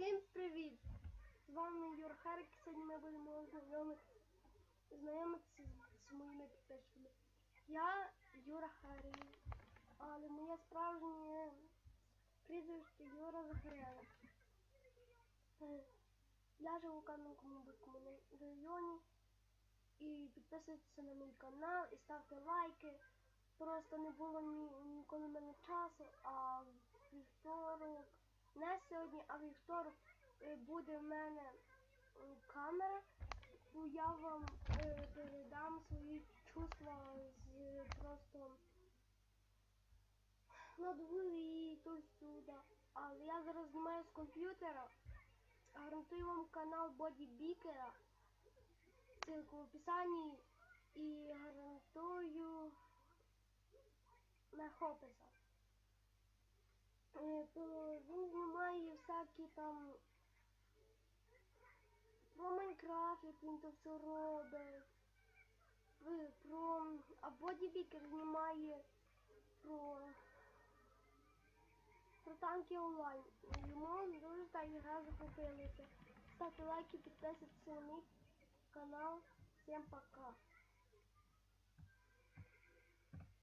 Всім привіт! З вами Юр Харик. Сьогодні ми будемо знайомити, знайомитися з, моїми підписчиками. Я Юра Харик, але моє справжнє прізвище Юра Захаряна. Я живу у Кам'янкому Бузькому районі. І підписуйтесь на мій канал і ставте лайки. Просто не було ні, ніколи в мене часу, а в вівторок, не сьогодні, а вівторок е, буде в мене камера, то я вам е, передам свої чувства з просто дворі, то сюди. Але я зараз знімаю з комп'ютера. Гарантую вам канал бодібікера. Ссылка в описанні і гарантую на хописа. То він знімає всякі там про Майнкрафт, як він то все робить. Про а бодібікер знімає про про танки онлайн. Йому дуже та гра захопилася. Ставте лайки, підписуйтесь на мій канал. Всем пока.